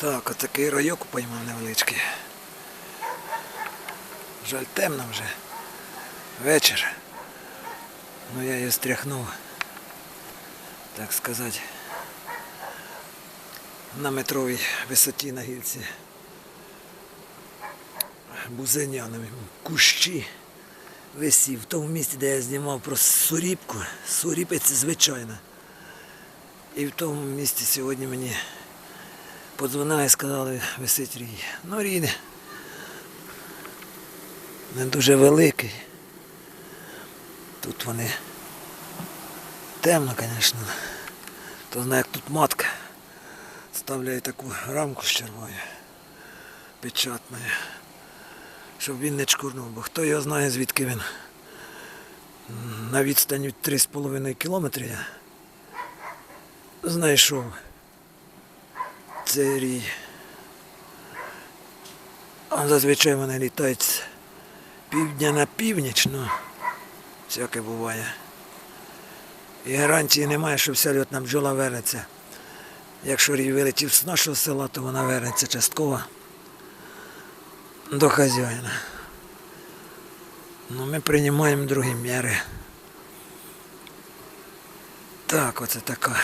Так, отакий райок поймав невеличкий. Жаль, темно вже. Вечір. Ну я її стряхнув, так сказати, на метровій висоті на гільці. Бузинянові кущі висів в тому місці, де я знімав про суріпку. Суріпець звичайно. І в тому місці сьогодні мені подзвонили сказали, висить рій. Ну, рій не дуже великий. Тут вони темно, звісно. То знає, як тут матка. Ставляє таку рамку з червою, печатною, щоб він не чкурнув, бо хто його знає, звідки він. На відстані 3,5 кілометри я знайшов цей рій. Зазвичай вони літають з півдня на північ, ну, всяке буває. І гарантії немає, що вся льотна бджола вернеться. Якщо рій вилетів з нашого села, то вона вернеться частково до хазяїна. Ну, ми приймаємо другі міри. Так, оце така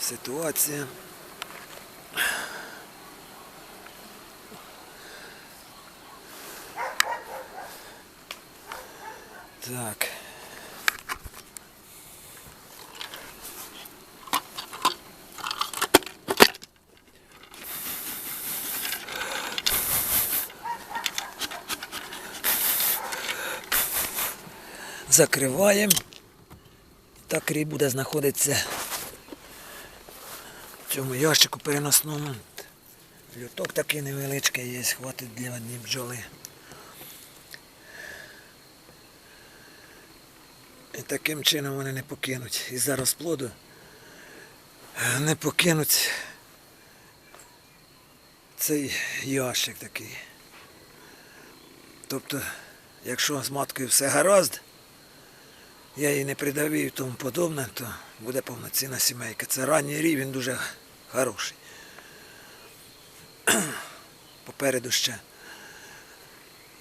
ситуація. Так. Закриваємо. Так рій буде знаходитися в цьому ящику переносному. Люток такий невеличкий є, хватить для однієї бджоли. І таким чином вони не покинуть. Із-за розплоду е, не покинуть цей ящик такий. Тобто, якщо з маткою все гаразд, я її не придавив і тому подобне, то буде повноцінна сімейка. Це ранній рій, він дуже хороший. Попереду ще.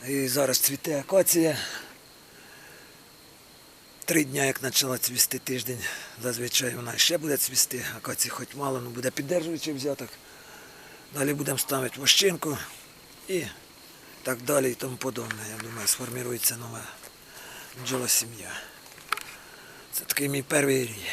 І зараз цвіте акація. Три дні, як почала цвісти тиждень, зазвичай вона ще буде цвісти, акації хоч мало, але буде піддержуючий взяток. Далі будемо ставити вощинку і так далі і тому подобне. Я думаю, сформірується нова бджола сім'я. Це такий мій перший рій.